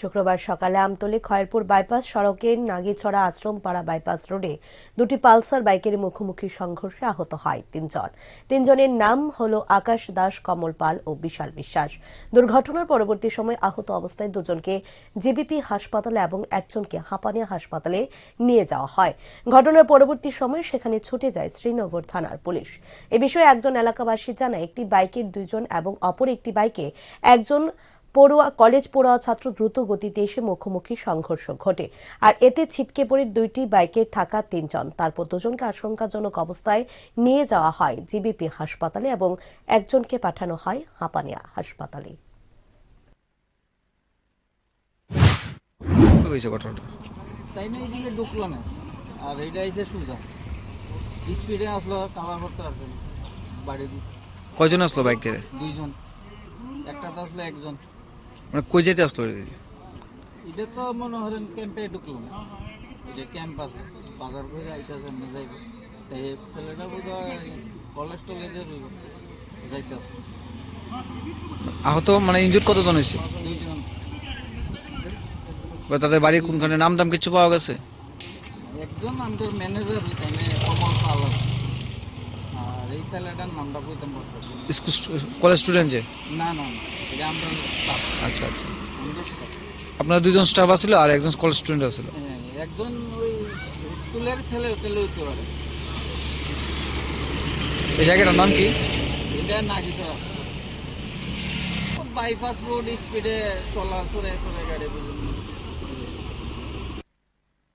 শুক্রবার সকালে আমতলী খয়েরপুর বাইপাস সড়কের নাগিছড়া আশ্রমপাড়া বাইপাস রোডে দুটি পালসার বাইকের মুখোমুখি সংঘর্ষে আহত হয় তিনজন। তিনজনের নাম হল আকাশ দাস, কমল পাল ও বিশাল বিশ্বাস। দুর্ঘটনার পরবর্তী সময় আহত অবস্থায় দুজনকে জিবিপি হাসপাতালে এবং একজনকে হাঁপানিয়া হাসপাতালে নিয়ে যাওয়া হয়। ঘটনার পরবর্তী সময় সেখানে ছুটে যায় শ্রীনগর থানার পুলিশ। এ বিষয়ে একজন এলাকাবাসী জানায়, একটি বাইকের দুইজন এবং অপর একটি বাইকে একজন পড়ুয়া কলেজ পড়ুয়া ছাত্র দ্রুত গতিতে এসে মুখোমুখি সংঘর্ষ ঘটে। আর এতে ছিটকে পড়ে দুইটি বাইকে থাকা তিনজন। তারপর দুজনকে আশঙ্কাজনক অবস্থায় নিয়ে যাওয়া হয় জিবিপি হাসপাতালে এবং একজনকে পাঠানো হয় হাঁপানিয়া হাসপাতালে। হয়েছে ঘটনাটা? তাই না এদিকে ঢুকলো না। আর এইটা এসে সোজা স্পিডে আসলো কাভার করতে আসলো বাড়ি দিছে। কয়জন আসলো বাইক দুইজন। একটা তো আসলো একজন। মানে কই যেতে আসলো? এটা তো মনে করেন ক্যাম্পে ঢুকলো না। এটা ক্যাম্প আছে বাজার করে আইতেছে এমনি যাইব। তাই ছেলেটা বোধ কলেজ টলেজে রইব যাইতেছে। আহত মানে ইনজুর কতজন হয়েছে? তাদের বাড়ি কোনখানে নাম দাম কিছু পাওয়া গেছে? একজন আমাদের ম্যানেজার এখানে কমল পাল আছে। আর এই ছেলেটার নামটা কইতাম স্কুল কলেজ স্টুডেন্ট যে? না না না এটা আমরা আচ্ছা আচ্ছা। আপনার দুজন স্টাফ আছিল আর একজন কলেজ স্টুডেন্ট আছিল? হ্যাঁ, একজন ওই স্কুলের ছেলে হোটেলে হইতে পারে। এই জায়গাটার নাম কি? এটা নাকি বাইপাস রোড স্পিডে চলা চলে চলে গাড়ি